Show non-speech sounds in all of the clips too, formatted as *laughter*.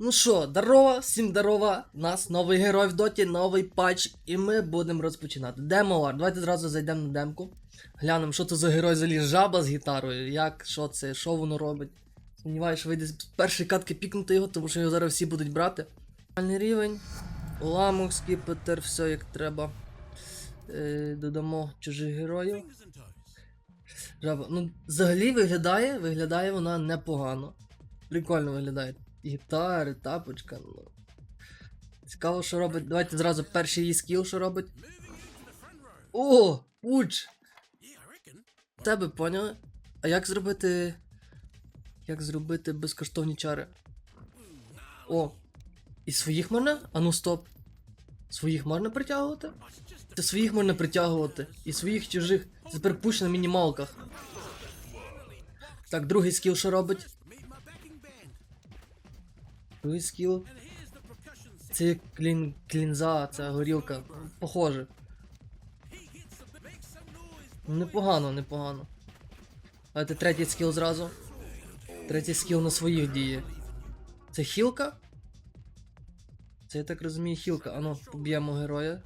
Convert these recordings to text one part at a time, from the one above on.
Ну що, здорово, всім здорово. У нас новий герой в доті, новий патч, і ми будемо розпочинати. Демо-вар. Давайте зразу зайдемо на демку. Глянемо, що це за герой заліз жаба з гітарою, як, що це, що воно робить. Сподіваюся, що вийде з першої катки пікнути його, тому що його зараз всі будуть брати. Нормальний рівень. Уламок, скіпетер, все як треба. Е, додамо чужих героїв. Жаба. Ну, взагалі виглядає, виглядає вона непогано. Прикольно виглядає. Гітари, тапочка. Ну. Цікаво, що робить. Давайте зразу перший її скіл, що робить. О! Пуч! Тебе поняли? А як зробити. Як зробити безкоштовні чари? О! І своїх можна? А ну стоп. Своїх можна притягувати? Це своїх можна притягувати. І своїх чужих. Тепер пуш на мінімалках. Так, другий скіл що робить? Другий скіл. Це як клін, клінза, це горілка. Похоже. Непогано, непогано. А це третій скіл зразу. Третій скіл на своїх діє. Це хілка? Це я так розумію хілка. Ану, поб'ємо героя.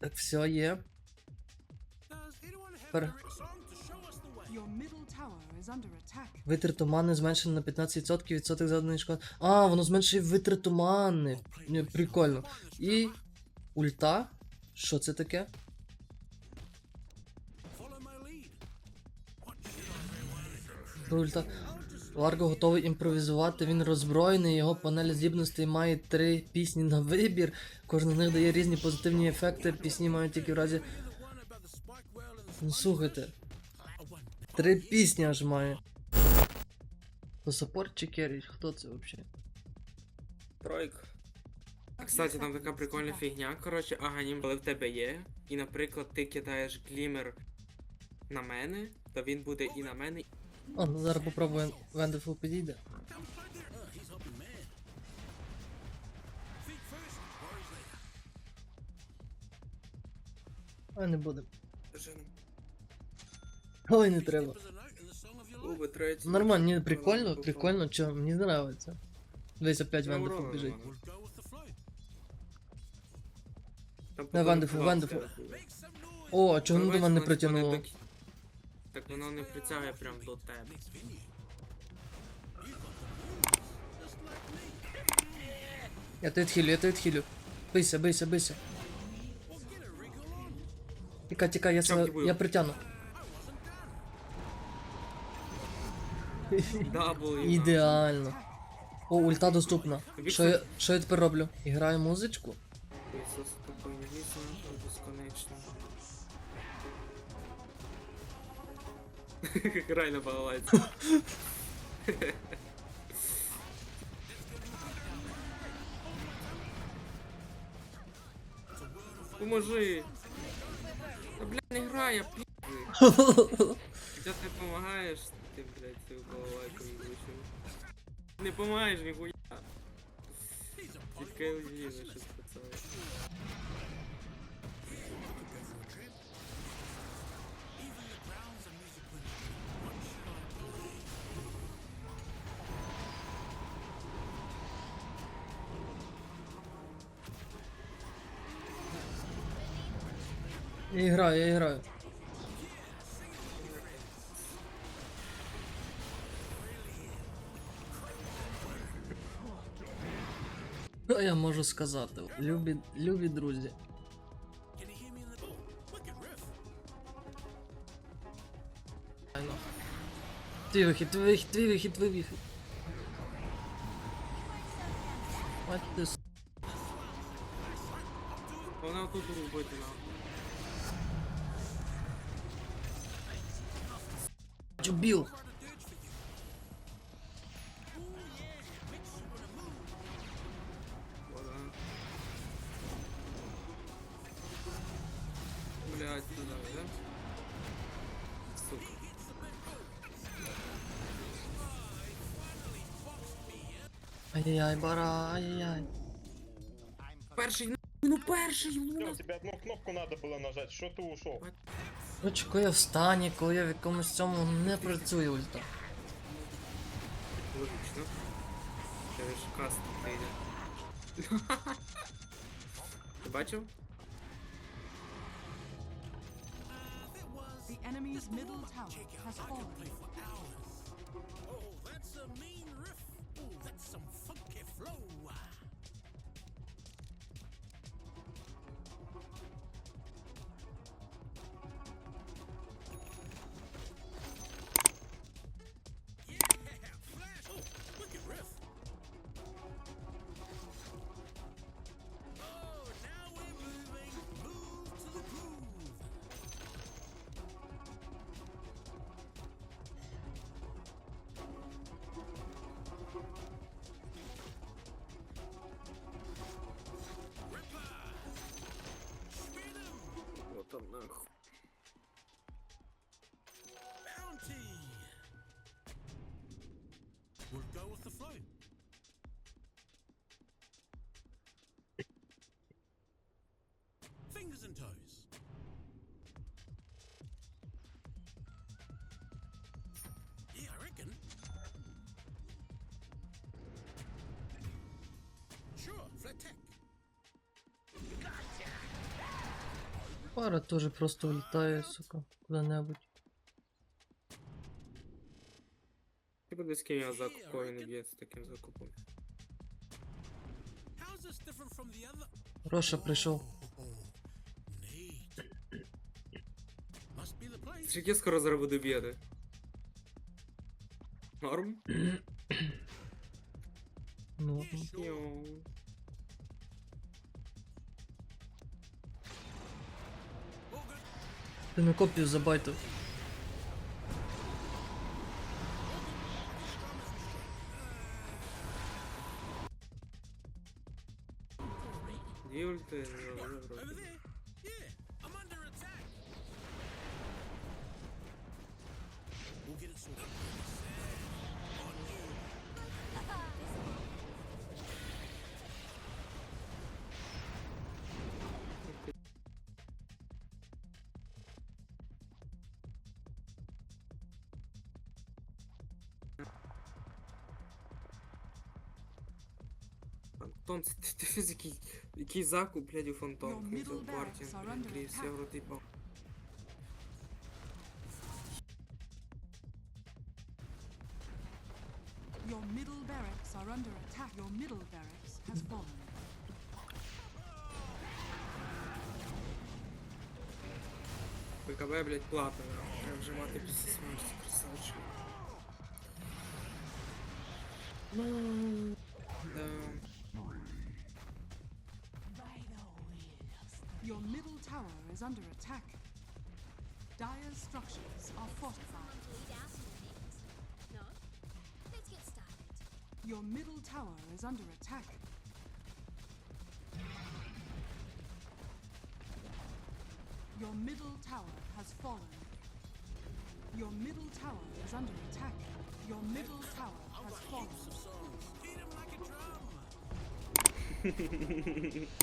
Так, все є. Тепер Your middle tower is under attack. Витрат мани зменшено на 15% відсоток заданої шкоди. А, воно зменшує витрату мани. Ні, прикольно. І. Ульта. Що це таке? Ульта. Ларго готовий імпровізувати, він роззброєний, його панель здібностей має три пісні на вибір. Кожна з них дає різні позитивні ефекти. Пісні мають тільки в разі. Ну слухайте. Три пісні аж має. То саппорт чи керрі? Хто це взагалі? Тройк. Кстати, там така прикольна фігня, коротше, аганім, коли в тебе є, і, наприклад, ти кидаєш глімер на мене, то він буде і на мене. А, ну зараз попробуємо Вендефул підійде. А не буде. Ой, не треба. Губи третій. Нормально, ні, прикольно, прикольно, чо, мені нравиться. Дивись, опять Це Вендефул урон біжить. нормально. Там Не, Вандефул, Вандефул. О, а чого воно до мене не притягнуло? Так воно не притягує прям до тебе. Я тебе відхилю, я тебе відхилю. Бийся, бийся, бийся. Тікай, тікай, я, себе, Чапки я притягну. *laughs* Ідеально. О, ульта доступна. Що я, що я тепер роблю? Іграю музичку? Ісус спокійно, вічно, безконечно. *laughs* Грай на балалайці. *laughs* Поможи! Та блядь, не грай, я пізди. Якщо ти допомагаєш, ти, блядь, цю балалайку вилучив. Не помагаєш, ніхуя. Тільки уїли, що спецає. Я граю, я граю. Що я можу сказати? Любі, любі друзі. Айно. Твій вихід, твій вихід, твій вихід, твій вихід. Мать ти с... Вона тут робити нахуй. Чубіл. туда, да? Сука. Ай-яй-яй, бара, ай-яй-яй. Перший, ну, ну перший, Всё, Луна. тебе одну кнопку надо было нажать, что ты ушел? Короче, коли я в стані, коли я в якомусь цьому не працює ульта. Логічно. Це ж каст ти йде. *laughs* Ти бачив? The enemy's middle tower has fallen. don't. Bounty! We'll go with the flow. Fingers and toes. Yeah, I reckon. Sure, flat tech. Пара теж просто влітає, сука, куди-небудь. Ти буде з ким я закупою не б'ється таким закупом. Роша прийшов. Скільки скоро зараз буду б'яти? Норм? *coughs* Ну, Йоу. Ти на копію забайтив. Антон, це *laughs* ти, ти ж який, який закуп, блядь, у фантом. Партія, блядь, євротипа. Your middle barracks are under attack. Your middle barracks has fallen. ПКБ, блядь, платно. Треба вжимати після смерті, красавчик. Ну, is under attack. Dire's structures are fortified. lead out to things. No? Let's get started. Your middle tower is under attack. Your middle tower has fallen. Your middle tower is under attack. Your middle tower has fallen.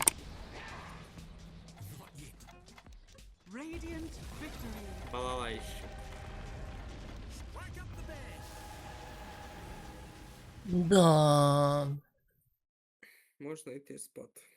*laughs* Балалайщик. Да. Можно идти спать.